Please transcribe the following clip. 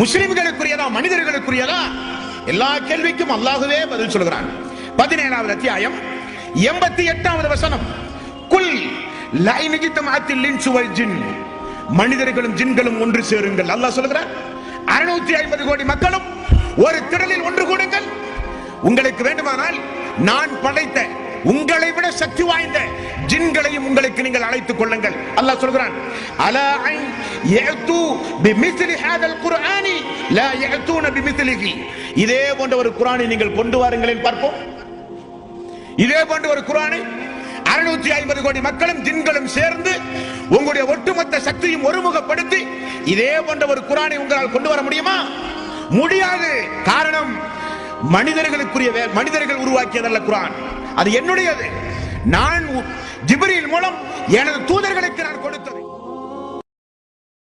முஸ்லிம்களுக்குரியதா மனிதர்களுக்குரியதா? எல்லா கேள்விக்கும் அல்லாஹுவே பதில் சொல்கிறான். பதினேழாவது அத்தியாயம் எண்பத்தி எட்டாவது வசனம். குல் லைனிகித்தமாத்தில் லின்சுவல் ஜின். மனிதர்களும் ஜின்களும் ஒன்று சேருங்கள். அல்லாஹ் சொல்கிறார் அறுநூத்தி ஐம்பது கோடி மக்களும் ஒரு திடலில் ஒன்று கூடுங்கள். உங்களுக்கு வேண்டுமானால் நான் படைத்த உங்களை விட சக்தி வாய்ந்த ஜின்களையும் உங்களுக்கு நீங்கள் அழைத்துக் கொள்ளுங்கள். அல்லாஹ் சொல்கிறான் அலா ஐ யஅது பிமிஸ்லி ஹாதல் குர்ஆனி? லா யஅதூன பிமிஸ்லிஹி இதே போன்ற ஒரு குர்ஆனை நீங்கள் கொண்டு வாருங்களேன் பார்ப்போம். இதே போன்ற ஒரு குர்ஆனை அறுநூத்தி ஐம்பது கோடி மக்களும் ஜின்களும் சேர்ந்து உங்களுடைய ஒட்டுமொத்த சக்தியும் ஒருமுகப்படுத்தி இதே போன்ற ஒரு குரானை உங்களால் கொண்டு வர முடியுமா? முடியாது. காரணம் மனிதர்களுக்குரிய மனிதர்கள் உருவாக்கியதல்ல குரான். அது என்னுடையது. நான் உ- ஜிப்ரீல் மூலம் எனது தூதர்களை